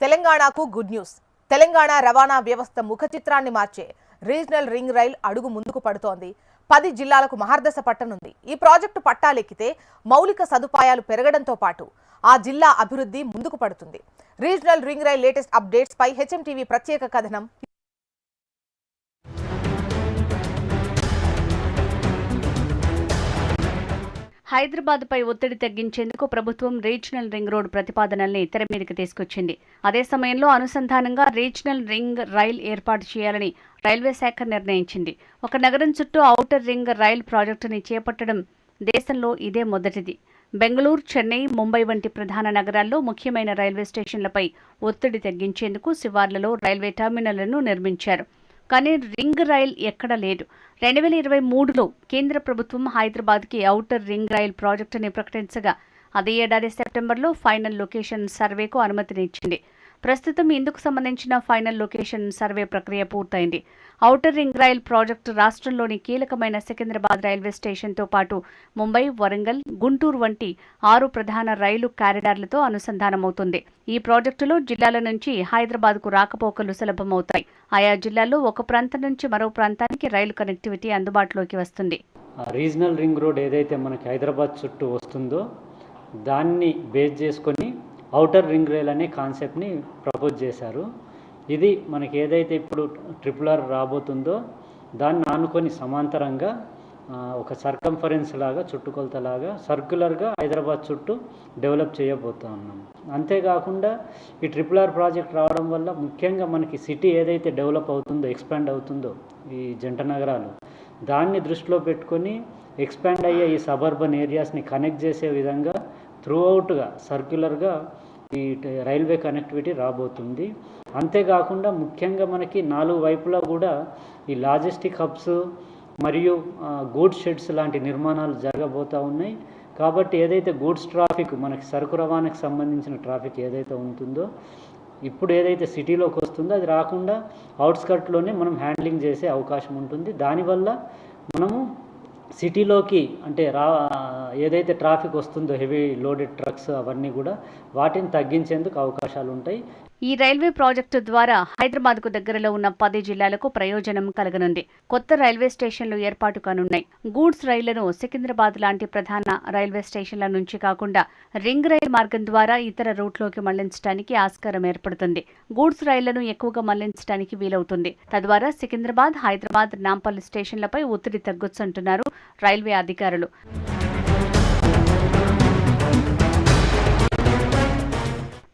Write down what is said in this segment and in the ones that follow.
తెలంగాణకు good news. Telangana రవాణా వ్యవస్థ ముఖ చిత్రాన్ని మార్చే రీజనల్ రింగ్ రైల్ అడుగు ముందుకు పడుతోంది. పది జిల్లాలకు మహార్దశ పట్టనుంది. ఈ ప్రాజెక్టు పట్టాలెక్కితే మౌలిక సదుపాయాలు పెరగడంతో పాటు ఆ జిల్లా అభివృద్ధి ముందుకు పడుతుంది. Regional ring rail latest updates పై హెచ్ఎం టీవీ ప్రత్యేక కథనం హైదరాబాద్పై ఒత్తిడి తగ్గించేందుకు ప్రభుత్వం రీజనల్ రింగ్ రోడ్ ప్రతిపాదనల్ని తెర మీదకి తీసుకొచ్చింది. అదే సమయంలో అనుసంధానంగా రీజనల్ రింగ్ రైల్ ఏర్పాటు చేయాలని రైల్వే శాఖ నిర్ణయించింది. ఒక నగరం చుట్టూ ఔటర్ రింగ్ రైల్ ప్రాజెక్టుని చేపట్టడం దేశంలో ఇదే మొదటిది. బెంగళూరు చెన్నై ముంబై వంటి ప్రధాన నగరాల్లో ముఖ్యమైన రైల్వే స్టేషన్లపై ఒత్తిడి తగ్గించేందుకు శివార్లలో రైల్వే టెర్మినళ్ళను నిర్మించారు. కానీ రింగ్ రైల్ ఎక్కడ లేదు. రెండు వేల ఇరవై మూడులో కేంద్ర ప్రభుత్వం హైదరాబాద్కి అవుటర్ రింగ్ రైల్ ప్రాజెక్టుని ప్రకటించగా అదే ఏడాది సెప్టెంబర్లో ఫైనల్ లొకేషన్ సర్వేకు అనుమతినిచ్చింది. ప్రస్తుతం ఇందుకు సంబంధించిన ఫైనల్ లొకేషన్ సర్వే ప్రక్రియ పూర్తయింది. ఔటర్ రింగ్ రైల్ ప్రాజెక్టు రాష్ట్రంలోని కీలకమైన సికింద్రాబాద్ రైల్వే స్టేషన్తో పాటు ముంబై వరంగల్ గుంటూరు వంటి ఆరు ప్రధాన రైలు కారిడార్లతో అనుసంధానమవుతుంది. ఈ ప్రాజెక్టులో జిల్లాల నుంచి హైదరాబాద్కు రాకపోకలు సులభమవుతాయి. ఆయా జిల్లాల్లో ఒక ప్రాంతం నుంచి మరో ప్రాంతానికి రైలు కనెక్టివిటీ అందుబాటులోకి వస్తుంది. రీజనల్ రింగ్ రోడ్ ఏదైతే మనకి హైదరాబాద్ చుట్టూ వస్తుందో దాన్ని బేస్ చేసుకొని ఔటర్ రింగ్ రైల్ అనే కాన్సెప్ట్ని ప్రపోజ్ చేశారు. ఇది మనకి ఏదైతే ఇప్పుడు ట్రిపుల్ ఆర్ రాబోతుందో దాన్ని ఆనుకొని సమాంతరంగా ఒక సర్కంఫరెన్స్ లాగా చుట్టుకొలతలాగా సర్క్యులర్గా హైదరాబాద్ చుట్టూ డెవలప్ చేయబోతా ఉన్నాం. అంతేకాకుండా ఈ ట్రిపుల్ ఆర్ ప్రాజెక్ట్ రావడం వల్ల ముఖ్యంగా మనకి సిటీ ఏదైతే డెవలప్ అవుతుందో ఎక్స్పాండ్ అవుతుందో ఈ జంట నగరాలు దాన్ని దృష్టిలో పెట్టుకొని ఎక్స్పాండ్ అయ్యే ఈ సబర్బన్ ఏరియాస్ని కనెక్ట్ చేసే విధంగా త్రూ అవుట్గా సర్క్యులర్గా ఈ రైల్వే కనెక్టివిటీ రాబోతుంది. అంతేకాకుండా ముఖ్యంగా మనకి నాలుగు వైపులా కూడా ఈ లాజిస్టిక్ హబ్స్ మరియు గూడ్స్ షెడ్స్ లాంటి నిర్మాణాలు జరగబోతూ ఉన్నాయి. కాబట్టి ఏదైతే గూడ్స్ ట్రాఫిక్ మనకి సరుకు రవాణాకి సంబంధించిన ట్రాఫిక్ ఏదైతే ఉంటుందో ఇప్పుడు ఏదైతే సిటీలోకి వస్తుందో అది రాకుండా అవుట్స్కట్లోనే మనం హ్యాండ్లింగ్ చేసే అవకాశం ఉంటుంది. దానివల్ల మనము సిటీలోకి అంటే రా ఏదైతే ట్రాఫిక్ వస్తుందో హెవీ లోడెడ్ ట్రక్స్ అవన్నీ కూడా వాటిని తగ్గించేందుకు అవకాశాలు ఉంటాయి ఈ రైల్వే ప్రాజెక్టు ద్వారా హైదరాబాద్కు దగ్గరలో ఉన్న పది జిల్లాలకు ప్రయోజనం కలగనుంది. కొత్త రైల్వే స్టేషన్లు ఏర్పాటు కానున్నాయి. గూడ్స్ రైళ్ళను సికింద్రాబాద్ లాంటి ప్రధాన రైల్వే స్టేషన్ల నుంచి కాకుండా రింగ్ రైల్ మార్గం ద్వారా ఇతర రూట్లోకి మళ్ళించడానికి ఆస్కారం ఏర్పడుతుంది. గూడ్స్ రైళ్ళను ఎక్కువగా మళ్ళించడానికి వీలవుతుంది. తద్వారా సికింద్రాబాద్ హైదరాబాద్ నాంపల్లి స్టేషన్లపై ఒత్తిడి తగ్గొచ్చంటున్నారు రైల్వే అధికారులు.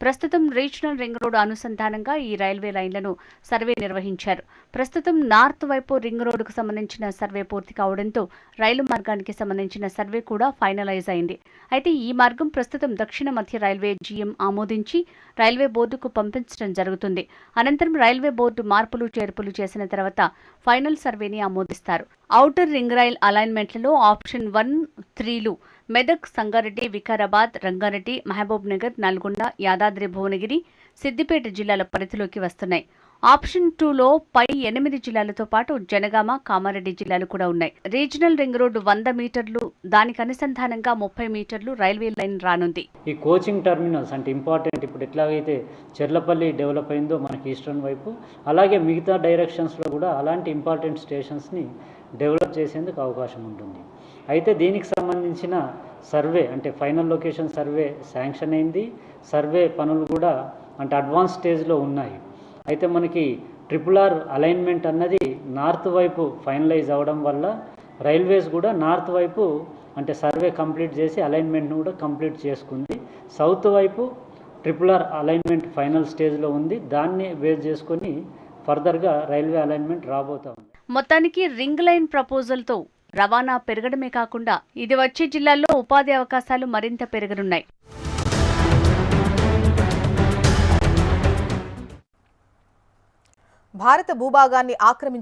ప్రస్తుతం రీజనల్ రింగ్ రోడ్ అనుసంధానంగా ఈ రైల్వే లైన్లను సర్వే నిర్వహించారు. ప్రస్తుతం నార్త్ వైపు రింగ్ రోడ్డుకు సంబంధించిన సర్వే పూర్తి కావడంతో రైలు మార్గానికి సంబంధించిన సర్వే కూడా ఫైనలైజ్ అయింది. అయితే ఈ మార్గం ప్రస్తుతం దక్షిణ మధ్య రైల్వే జీఎం ఆమోదించి రైల్వే బోర్డుకు పంపించడం జరుగుతుంది. అనంతరం రైల్వే బోర్డు మార్పులు చేర్పులు చేసిన తర్వాత ఫైనల్ సర్వేని ఆమోదిస్తారు. అవుటర్ రింగ్ రైల్ అలైన్మెంట్లలో ఆప్షన్ వన్ త్రీలు మెదక్ సంగారెడ్డి వికారాబాద్ రంగారెడ్డి మహబూబ్ నగర్ నల్గొండ యాదాద్రి భువనగిరి సిద్దిపేట జిల్లాల పరిధిలోకి వస్తున్నాయి. ఆప్షన్ టూలో పై ఎనిమిది జిల్లాలతో పాటు జనగామ కామారెడ్డి జిల్లాలు కూడా ఉన్నాయి. రీజనల్ రింగ్ రోడ్డు వంద మీటర్లు దానికి అనుసంధానంగా ముప్పై మీటర్లు రైల్వే లైన్ రానుంది. ఈ కోచింగ్ టర్మినల్స్ అంటే ఇంపార్టెంట్. ఇప్పుడు ఎట్లాగైతే చెర్లపల్లి డెవలప్ అయిందో మనకి ఈస్టర్న్ వైపు అలాగే మిగతా డైరెక్షన్స్లో కూడా అలాంటి ఇంపార్టెంట్ స్టేషన్స్ని డెవలప్ చేసేందుకు అవకాశం ఉంటుంది. అయితే దీనికి సంబంధించిన సర్వే అంటే ఫైనల్ లొకేషన్ సర్వే శాంక్షన్ అయింది. సర్వే పనులు కూడా అంటే అడ్వాన్స్ స్టేజ్లో ఉన్నాయి. అయితే మనకి ట్రిపుల్ ఆర్ అలైన్మెంట్ అన్నది నార్త్ వైపు ఫైనలైజ్ అవడం వల్ల రైల్వేస్ కూడా నార్త్ వైపు అంటే సర్వే కంప్లీట్ చేసి అలైన్మెంట్ను కూడా కంప్లీట్ చేసుకుంది. సౌత్ వైపు ట్రిపుల్ ఆర్ అలైన్మెంట్ ఫైనల్ స్టేజ్లో ఉంది. దాన్ని బేస్ చేసుకొని ఫర్దర్గా రైల్వే అలైన్మెంట్ రాబోతా ఉంది. మొత్తానికి రింగ్ లైన్ ప్రపోజల్తో రవాణా పెరగడమే కాకుండా ఇది వచ్చే జిల్లాల్లో ఉపాధి అవకాశాలు మరింత పెరగనున్నాయి. భారత భూభాగాన్ని ఆక్రమించి